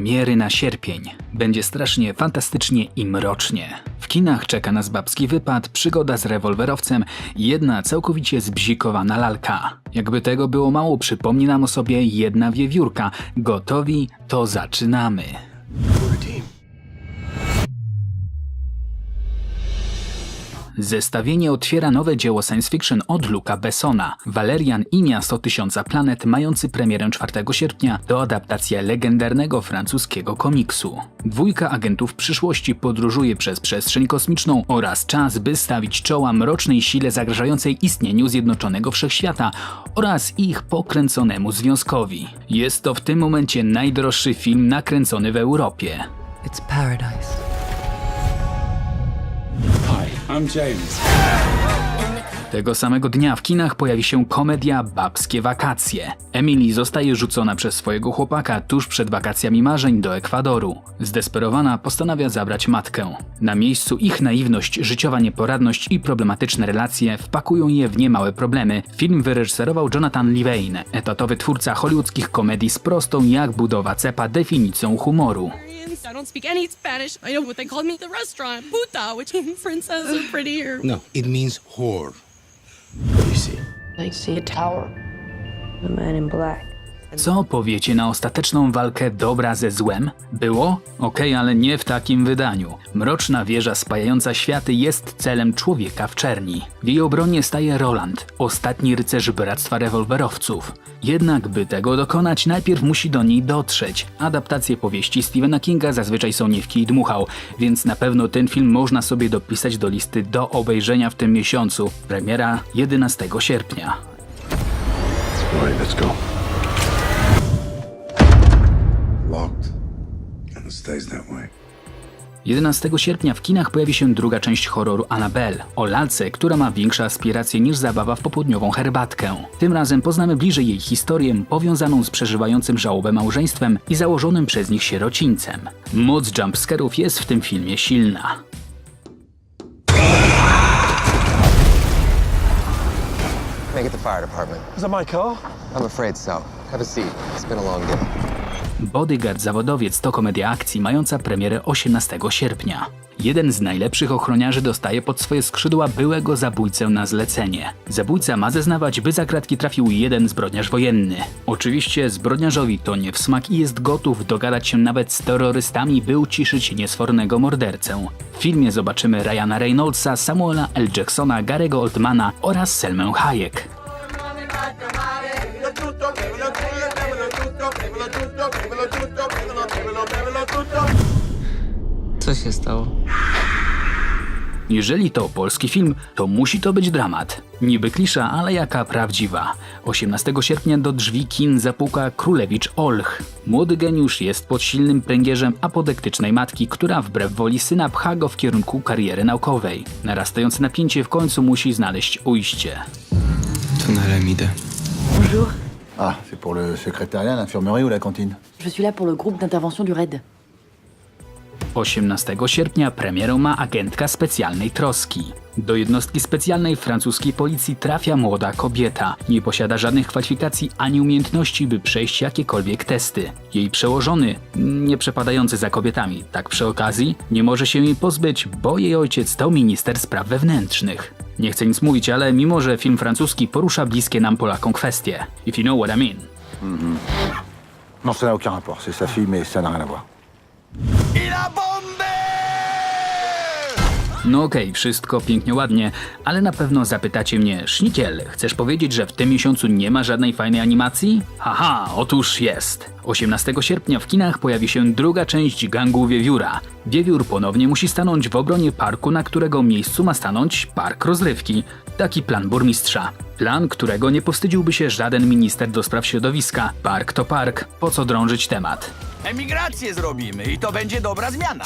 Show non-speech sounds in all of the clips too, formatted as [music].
premiery na sierpień. Będzie strasznie, fantastycznie i mrocznie. W kinach czeka nas babski wypad, przygoda z rewolwerowcem i jedna całkowicie zbzikowana lalka. Jakby tego było mało, przypomni nam o sobie jedna wiewiórka. Gotowi? To zaczynamy. Zestawienie otwiera nowe dzieło science fiction od Luca Bessona. Valerian i Miasto Tysiąca Planet, mający premierę 4 sierpnia, to adaptacja legendarnego francuskiego komiksu. Dwójka agentów przyszłości podróżuje przez przestrzeń kosmiczną oraz czas, by stawić czoła mrocznej sile zagrażającej istnieniu Zjednoczonego Wszechświata oraz ich pokręconemu związkowi. Jest to w tym momencie najdroższy film nakręcony w Europie. It's paradise. I'm James. Tego samego dnia w kinach pojawi się komedia Babskie Wakacje. Emily zostaje rzucona przez swojego chłopaka tuż przed wakacjami marzeń do Ekwadoru. Zdesperowana postanawia zabrać matkę. Na miejscu ich naiwność, życiowa nieporadność i problematyczne relacje wpakują je w niemałe problemy. Film wyreżyserował Jonathan Levine, etatowy twórca hollywoodzkich komedii z prostą jak budowa cepa definicją humoru. I don't speak any Spanish. I know what they called me at the restaurant. Puta, which means [laughs] princess or prettier. No, it means whore. What do you see? I see a tower. The man in black. Co powiecie na ostateczną walkę dobra ze złem? Było? Okej, ale nie w takim wydaniu. Mroczna wieża spajająca światy jest celem człowieka w czerni. W jej obronie staje Roland, ostatni rycerz Bractwa Rewolwerowców. Jednak by tego dokonać, najpierw musi do niej dotrzeć. Adaptacje powieści Stephena Kinga zazwyczaj są nie w kij dmuchał, więc na pewno ten film można sobie dopisać do listy do obejrzenia w tym miesiącu. Premiera 11 sierpnia. All right, let's go. 11 sierpnia w kinach pojawi się druga część horroru Annabelle o lalce, która ma większe aspiracje niż zabawa w popołudniową herbatkę. Tym razem poznamy bliżej jej historię powiązaną z przeżywającym żałobę małżeństwem i założonym przez nich sierocińcem. Moc jumpscarów jest w tym filmie silna. Make it the fire department. Is that my car? I'm afraid so. Have a seat. It's been a long day. Bodyguard Zawodowiec to komedia akcji mająca premierę 18 sierpnia. Jeden z najlepszych ochroniarzy dostaje pod swoje skrzydła byłego zabójcę na zlecenie. Zabójca ma zeznawać, by za kratki trafił jeden zbrodniarz wojenny. Oczywiście zbrodniarzowi to nie w smak i jest gotów dogadać się nawet z terrorystami, by uciszyć niesfornego mordercę. W filmie zobaczymy Ryana Reynoldsa, Samuela L. Jacksona, Garego Oldmana oraz Selmę Hayek. Co się stało? Jeżeli to polski film, to musi to być dramat. Niby klisza, ale jaka prawdziwa. 18 sierpnia do drzwi kin zapuka Królewicz Olch. Młody geniusz jest pod silnym pręgierzem apodektycznej matki, która wbrew woli syna pcha go w kierunku kariery naukowej. Narastające napięcie w końcu musi znaleźć ujście. Tunelem idę. Bonjour, Ah, c'est pour le secrétariat, l'infirmerie ou la cantine je suis là pour le groupe d'intervention du RAID. 18 sierpnia premierę ma agentka specjalnej troski. Do jednostki specjalnej francuskiej policji trafia młoda kobieta. Nie posiada żadnych kwalifikacji ani umiejętności, by przejść jakiekolwiek testy. Jej przełożony, nie przepadający za kobietami, tak przy okazji, nie może się jej pozbyć, bo jej ojciec to minister spraw wewnętrznych. Nie chcę nic mówić, ale mimo że film francuski porusza bliskie nam Polakom kwestie. If you know what I mean. Non, ça n'a aucun rapport. C'est sa fille, mais ça n'a rien à voir. No okej, wszystko pięknie ładnie, ale na pewno zapytacie mnie, Sznikiel, chcesz powiedzieć, że w tym miesiącu nie ma żadnej fajnej animacji? Haha, otóż jest. 18 sierpnia w kinach pojawi się druga część gangu Wiewióra. Wiewiór ponownie musi stanąć w obronie parku, na którego miejscu ma stanąć park rozrywki. Taki plan burmistrza. Plan, którego nie powstydziłby się żaden minister do spraw środowiska. Park to park, po co drążyć temat? Emigrację zrobimy i to będzie dobra zmiana.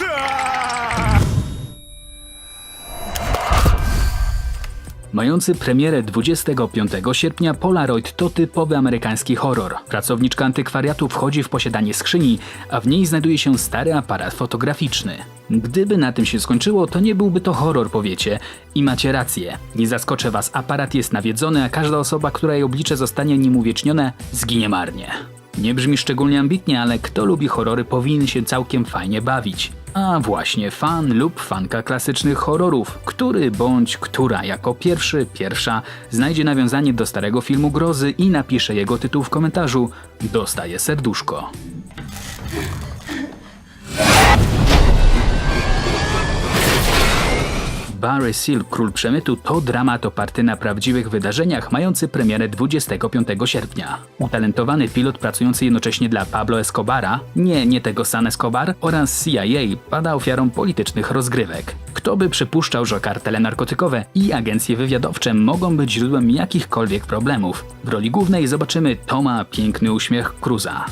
Mający premierę 25 sierpnia Polaroid to typowy amerykański horror. Pracowniczka antykwariatu wchodzi w posiadanie skrzyni, a w niej znajduje się stary aparat fotograficzny. Gdyby na tym się skończyło, to nie byłby to horror, powiecie. I macie rację. Nie zaskoczę was, aparat jest nawiedzony, a każda osoba, która jej oblicze zostanie nim uwiecznione, zginie marnie. Nie brzmi szczególnie ambitnie, ale kto lubi horrory powinien się całkiem fajnie bawić. A właśnie fan lub fanka klasycznych horrorów, który bądź która jako pierwszy, pierwsza znajdzie nawiązanie do starego filmu grozy i napisze jego tytuł w komentarzu, dostaje serduszko. Barry Seal, Król Przemytu to dramat oparty na prawdziwych wydarzeniach mający premierę 25 sierpnia. Utalentowany pilot pracujący jednocześnie dla Pablo Escobara, nie, nie tego San Escobar, oraz CIA pada ofiarą politycznych rozgrywek. Kto by przypuszczał, że kartele narkotykowe i agencje wywiadowcze mogą być źródłem jakichkolwiek problemów? W roli głównej zobaczymy Toma Piękny Uśmiech Cruza.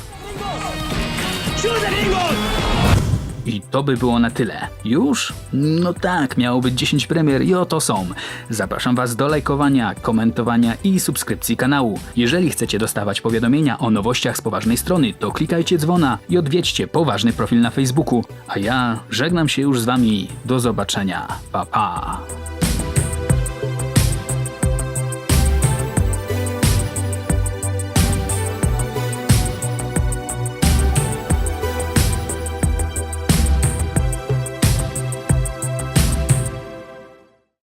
I to by było na tyle. Już? No tak, miało być 10 premier i oto są. Zapraszam Was do lajkowania, komentowania i subskrypcji kanału. Jeżeli chcecie dostawać powiadomienia o nowościach z poważnej strony, to klikajcie dzwona i odwiedźcie poważny profil na Facebooku. A ja żegnam się już z Wami. Do zobaczenia. Pa pa.